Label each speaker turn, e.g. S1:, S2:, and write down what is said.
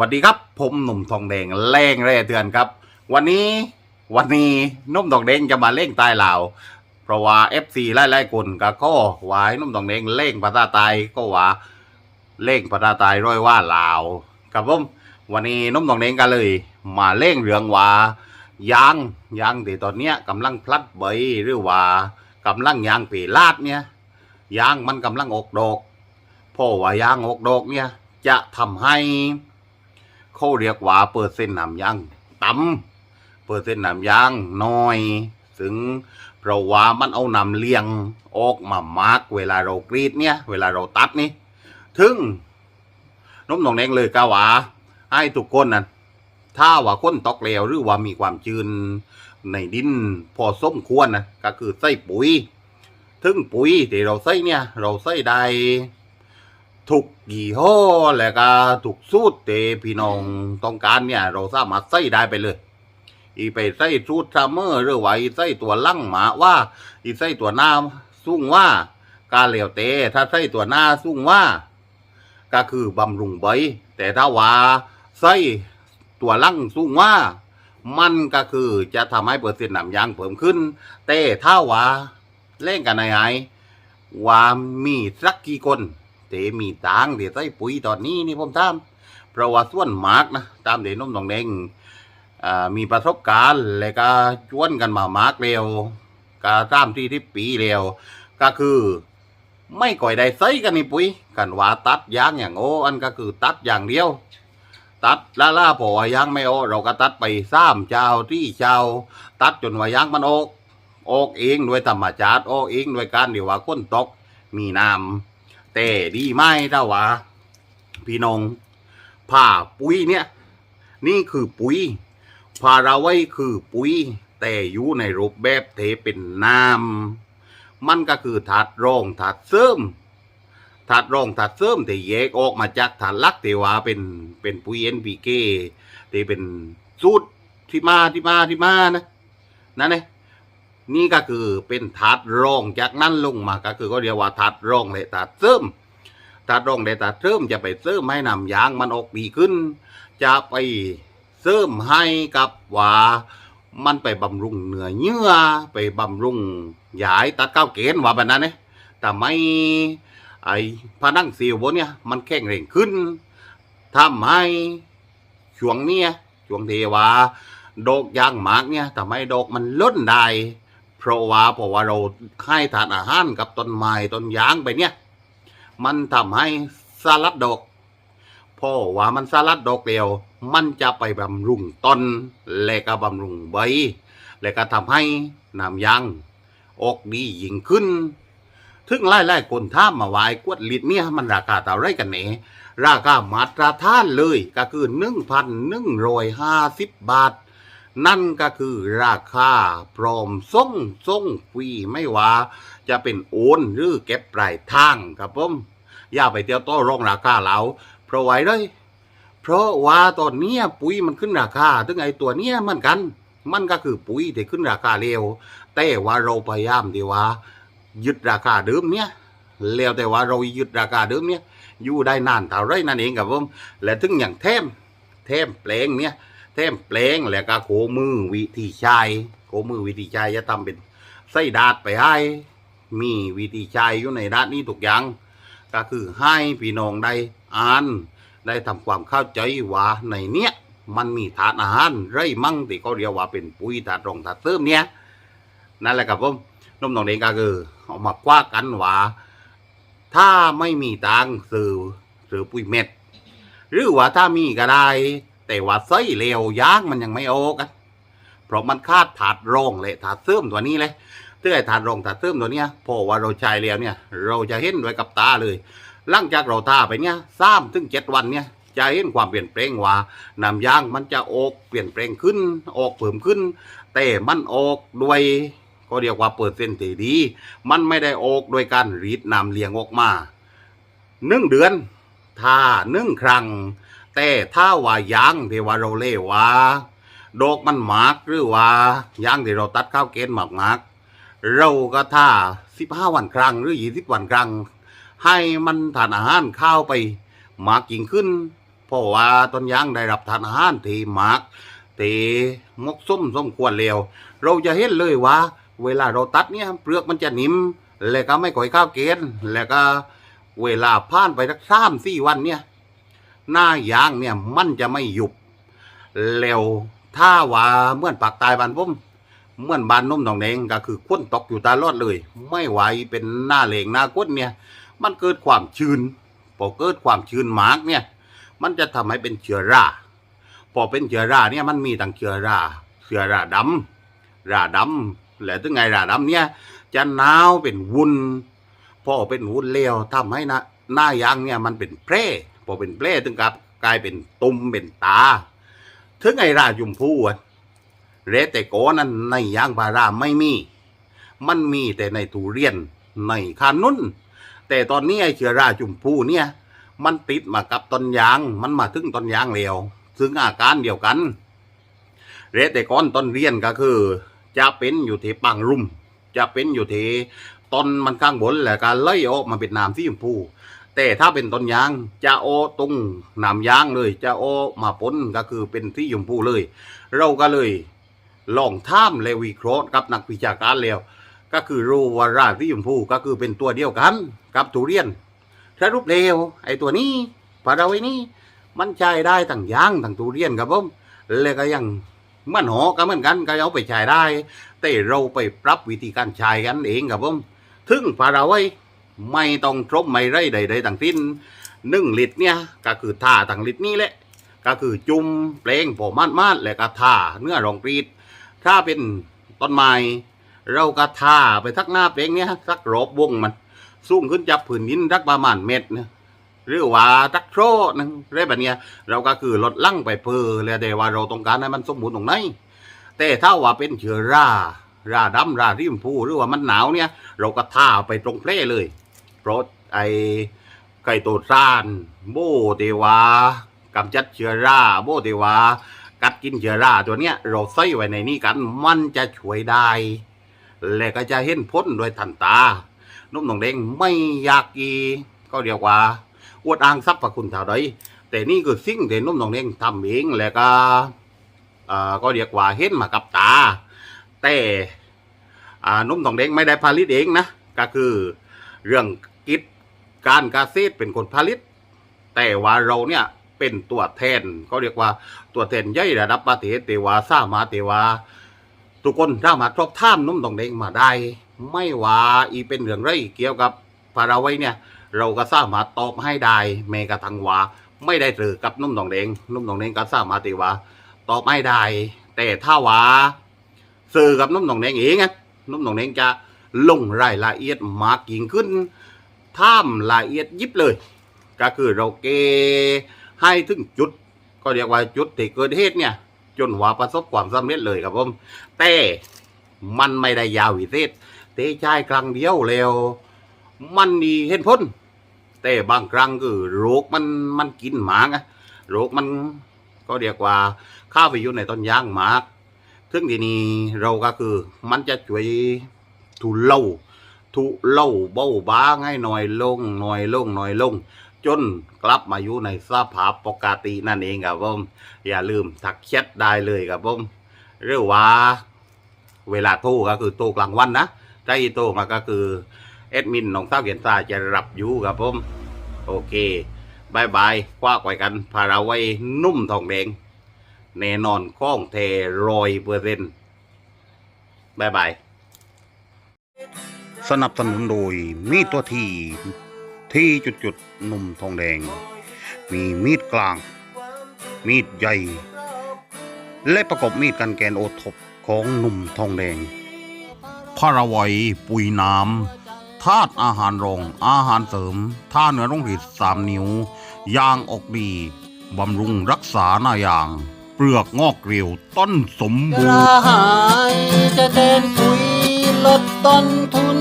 S1: สวัสดีครับ ผมหนุ่มทองแดงแรงแร่เถื่อนครับ วันนี้วันนี้นุ่มทองแดงจะมาเล่งใตายลาว เพราะว่า FC ไล่ไล่คนก็ข้อวายนุ่มทองแดงเล่งภาษาไทยก็ว่าเล่งภาษาไทยร้อยว่าลาวครับผมวันนี้นุ่มทองแดงก็เลย มาเล่งเรื่องว่ายางยางที่ตอนเนี้ยกำลังพลัดใบหรือว่ากำลังยางปีลาดเนี่ยยางมันกำลังออกดอกเพราะว่ายางออกดอกเนี่ยจะทำให้ เขาเรียกว่าเปอร์เซ็นต์น้ำยางต่ำเปอร์เซ็นต์น้ำยางน้อยถึงเพราะว่ามันเอาน้ำเลี้ยงออกมามากเวลาเรากรีดเนี่ย เวลาเราตัดนี่ถึงน้มหนองแดงเลยกาว่าให้ทุกคนนั้นถ้าว่าคนตอกเลวหรือว่ามีความจืนในดินพอสมควรนะก็คือใส่ปุ๋ย ถึงปุ๋ยที่เราใส่เนี่ย เราใส่ได้ ทุกยี่ห้อและก็ทุกสูตรเตพี่น้องต้องการเนี่ย เราสามารถใส่ได้ไปเลย อีไปใส่สูตรซัมเมอร์หรือว่าอีใส่ตัวลั่งหมาว่า อีใส่ตัวหน้าสุ่งว่า การเหลวเตถ้าใส่ตัวหน้าสุ่งว่า ก็คือบำรุงใบแต่ถ้าว่าใส่ตัวลั่งสุ่งว่า มันก็คือจะทำให้เปอร์เซ็นต์น้ำยางเพิ่มขึ้น แต่ถ้าว่าเล่นกันไหนไว่ามีสักกี่คน เตมีตังเดี๋ยวใส่ปุ๋ยตอนนี้นี่ผมทำเพราะว่าส่วนมากนะตามเดี๋ยวน้มตองแดงมีประสบการณ์และก็ชวนกันมามากเร็วก็ตามที่ที่ปีเร็วก็คือ ไม่ก่อยได้ใส่กันนี่ปุ๋ยกันว่าตัดยางอย่างโอ้อันก็คือตัดอย่างเดียว ตัดล่าล่าพอว่ายางไม่โอเราก็ตัดไปซ้ำเจ้าที่เจ้า ตัดจนว่ายางมันออกออกเองด้วยธรรมชาติออกเองด้วยการเดี๋ยวว่าก้นตกมีน้ำ แต่ดีไหมถ้าว่าพี่น้องผ่าปุ๋ยเนี่ย นี่คือปุ๋ยพาราไว้คือปุ๋ย แต่อยู่ในรูปแบบเทเป็นน้ำมันก็คือถาดรองถาดเสริมถาดรองถาดเสริมที่แยกออกมาจากถาดลักเทวาเป็นเป็นปุ๋ย NPK ที่เป็นสูตรที่มาที่มาที่มานะนั่นเอง นี่ก็คือเป็นถาดรองจากนั้นลงมาก็คือก็เรียกว่าถาดรองและถาดเสริมถาดรองและถาดเสริมจะไปเสริมให้นำยางมันออกดีขึ้น จะไปเสริมให้กับว่ามันไปบำรุงเนื้อเยื่อไปบำรุงยายตัดเก้าเกณฑ์ว่าแบบนั้นเนี่ยแต่ไม่ไอพนังซีวบนเนี่ยมันแข็งแรงขึ้นทำให้ช่วงเนี้ยช่วงเทวาดอกยางหมากเนี่ยทำให้ดอกมันล้นได้ ราะว่าเพราะว่าเราให้ทานอาหารกับต้นไม้ต้นยางไปเนี่ย มันทำให้สลัดดอกเพราะว่ามันสลัดดอกเดียว มันจะไปบำรุงต้น และก็บำรุงใบ และก็ทำให้น้ำยางออกดียิ่งขึ้น ถึงไล่ไล่คนท่ามาวาไอ้กวดลิตรเนี่ยมันราคาเท่าไรกันเนราคามาตรฐานเลยก็คือหนึ่งพันหนึ่งร้อยห้าสิบบาท นั่นก็คือราคาพร้อมส่งส่งฟรีไม่ว่าจะเป็นโอนหรือเก็บปลายทางครับผมอย่าไปเที่ยวโต้รองราคาเราเพราะไว้เลยเพราะว่าตอนเนี้ปุ๋ยมันขึ้นราคาถึงไอตัวเนี้ยมือนกัน มันก็คือปุ๋ยที่ขึ้นราคาเร็ว แต่ว่าเราพยายามที่ว่ายึดราคาเดิมเนี่ยแล้วแต่ว่าเรายึดราคาเดิมเนี่ยอยู่ได้นานเท่าไรนั่นเองครับผมและถึงอย่างเทมเทมแปลงเนี่ย ทมแปลงแล้วก็โขมือวิธีใช้โขมือวิธีใช้จะทำเป็นไส้ดาดไปให้ มีวิธีใช้อยู่ในด้านนี้ทุกอย่าง ก็คือให้พี่น้องได้อ่านได้ทำความเข้าใจว่าในเนี้ยมันมีถาดอาหารไรมั่งที่เขาเรียกว่าเป็นปุ๋ยถาดรองถาดเติมเนี่ยนั่นแหละครับผมนมน้องเด็กก็คือเอามากว่ากันว่าถ้าไม่มีตังค์ซื้อซื้อปุ๋ยเม็ด หรือว่าถ้ามีก็ได้ แต่ว่าไส้เลวยางมันยังไม่ออกันเพราะมันคาดถาดรองเลยถาดเสริมตัวนี้เลยเตื้อถาดรองถาดเสริมตัวเนี้ยพอว่าเราใช้แล้วเนี่ย เราจะเห็นด้วยกับตาเลยหลังจากเราทาไปเนี่ยสามถึงเจ็ดวันเนี่ยจะเห็นความเปลี่ยนแปลงว่าน้ำยางมันจะออกเปลี่ยนแปลงขึ้น ออกเพิ่มขึ้น แต่มันออกด้วยก็เรียกว่าเปอร์เซ็นต์ดีดี มันไม่ได้ออกโดยการรีดน้ำเลี้ยงออกมาหนึ่งเดือนถ้าหนึ่งครั้ง แต่ถ้าว่ายางที่ว่าเราเล่ว่าดอกมันหมากหรือว่ายางที่เราตัดข้าวเกณฑ์หมากหมากเราก็ท่าสิบห้าวันครั้งหรือยี่สิบวันครั้ง ให้มันทานอาหารข้าวไปหมากยิ่งขึ้น เพราะว่าต้นยางได้รับทานอาหารที่หมากที่มกส้มสมควรแล้วเราจะเห็นเลยว่า เวลาเราตัดเนี่ยเปลือกมันจะนิ่มแล้วก็ไม่ก่อยข้าวเกณฑ์แล้วก็เวลาผ่านไปสักสามสี่วันเนี่ย หน้ายางเนี่ยมันจะไม่หยุบแล้วถ้าว่าเมื่อนปากตายบานผมเมื่อนบานนุ่มหนองแดงก็คือควนตกอยู่ตาลอดเลย ไม่ไหวเป็นหน้าเหลงหน้าก้นเนี่ย มันเกิดความชื้นพอเกิดความชื้นมากเนี่ย มันจะทำให้เป็นเชื้อราพอเป็นเชื้อราเนี่ยมันมีตั้งเชื้อราเชื้อราดำราดำแล้วถึงไงราดำเนี่ย จะหนาวเป็นวุ้นพอเป็นวุ้นเลวทำให้หน้าหน้ายางเนี่ยมันเป็นแพร่ พอเป็นแพร่ถึงกับกลายเป็นตุ่มเป็นตา ถึงไงรายุมพูอะเรแต่โกอนั้นในยางพาราไม่มี มันมีแต่ในทุเรียนในคานุ่น แต่ตอนนี้ไอ้เชื้อราจุมพูเนี่ย มันติดมากับต้นยาง มันมาถึงต้นยางแล้วซึ่งอาการเดียวกัน เรแต่ก้อนต้นเรียนก็คือ จะเป็นอยู่ที่ปังรุ่มจะเป็นอยู่ที่ต้นมันข้างบนแหละการไล่ออกมาเป็นน้ำสีชมพู แต่ถ้าเป็นต้นยางจะโอตรงน้ำยางเลย จะโอมาปนก็คือเป็นสีชมพูเลย เราก็เลยลองท่ามเลวิเคราะห์กับนักวิชาการแล้ว ก็คือรูวาราสีชมพูก็คือเป็นตัวเดียวกันกับทุเรียนสรุปเร็วไอ้ตัวนี้พาราไอ้นี่มันใช้ได้ทั้งยางทั้งทุเรียนครับผมแล้วก็ยังมันหอก็เหมือนกันก็เอาไปใช้ได้ แต่เราไปปรับวิธีการใช้กันเองครับผมถึงพาราไว้ ไม่ต้องทบไม่ไรใดๆต่างสิ้นหนึ่งลิตรเนี่ยก็คือท่าต่างลิตรนี่แหละ ก็คือจุ่มเปลงผอมาดมาดๆแล้วก็ท่าเนื้อรองกรีด ถ้าเป็นต้นไม้เราก็ท่าไปทักหน้าเปลงเนี่ยสักรอบวงมันสูงขึ้นจากผืนดินรักประมาณเม็ดนะหรือว่าตักโชนึงเรื่แบบเนี้ยเราก็คือลดลั่งไปเพอแล้วแต่ว่าเราต้องการให้มันสมบูรณ์ตรงไหนแต่ถ้าว่าเป็นเชื้อราราดำราริมพูหรือว่ามันหนาวเนี่ย เราก็ท่าไปตรงเพลเลย ราะไอไก่ตัวซานโบเตวากำจัดเชื้อราโบเตวา กัดกินเชื้อราตัวเนี้ยเราใส่ไว้ในนี้กันมันจะช่วยได้ และก็จะเห็นพ้นโดยทันตานุ่มหนองแดงไม่อยากกีก็เรียกว่าอวดอ้างทรัพย์พระคุณเท่าใดแต่นี่คือสิ่งที่นุ่มหนองแดงทำเองแล้วก็อ่อก็เรียกว่าเห็นมากับตา แต่อ่านุ่มหนองแดงไม่ได้ผลิตเองนะ ก็คือเรื่อง กิจการเกษตรเป็นคนผลิต แต่ว่าเราเนี่ยเป็นตัวแทนก็เรียกว่าตัวแทนใหญ่ระดับประเทศแต่ว่าสามารถแต่ว่าทุกคนสามารถสอบถามนุ่มตองแดงมาได้ ไม่ว่าอีเป็นเรื่องไรเกี่ยวกับพาราไว้เนี่ย เราก็สามารถตอบให้ได้แม้กระทั่งว่าไม่ได้เจอกับนุ่มตองแดงนุ่มตองแดงก็สามารถที่ว่าตอบให้ได้ แต่ถ้าว่าสื่อกับนุ่มตองแดงเองอะนุ่มตองแดงจะลงรายละเอียดมากยิ่งขึ้น ท่ามละเอียดยิบเลย ก็คือเราเกให้ถึงจุด ก็เรียกว่าจุดที่เกิดเหตุเนี่ย จนว่าประสบความสำเร็จเลยครับผมแต่มันไม่ได้ยาววิเศษเตะชายครั้งเดียวแล้ว มันมีเห็นพ้นแต่บางครั้งคือโรคมันมันกินหมาไงโรคมันก็เรียกว่าข้าไปอยู่ในต้นยางหมากถึงทีนี้เราก็คือมันจะช่วยทุเลา ทุเล่าเบาบางให้หน่อยลงหน่อยลงหน่อยลง จนกลับมาอยู่ในสภาพปกตินั่นเองครับผมอย่าลืมทักแชทได้เลยครับผมหรือว่า เวลาโทรก็คือโทรกลางวันนะถ้าอีโทรมาก็คือแอดมินน้องเต้าเขียนซาจะรับอยู่ครับผมโอเคบายบายคว้าไว้กันพาราไว้นุ่มทองแดงแน่นอนข้องเทรอยเปอร์เซ็นต์บายบาย สนับสนุนโดยมีดตัวทีที่จุดจุดนุ่มทองแดง มีมีดกลาง มีดใหญ่ และประกอบมีดกันแกนโอทบของหนุ่มทองแดงพาราไวยปุ๋ยน้ำธาตุอาหารรอง อาหารเสริมท่าเนื้อร่องหิดสามนิ้ว ยางออกดีบำรุงรักษาหน้ายาง เปลือกงอกเกลียวต้นสมบูร
S2: ระ
S1: ณ์
S2: หายจะเดินปุ๋ยลดต้นทุน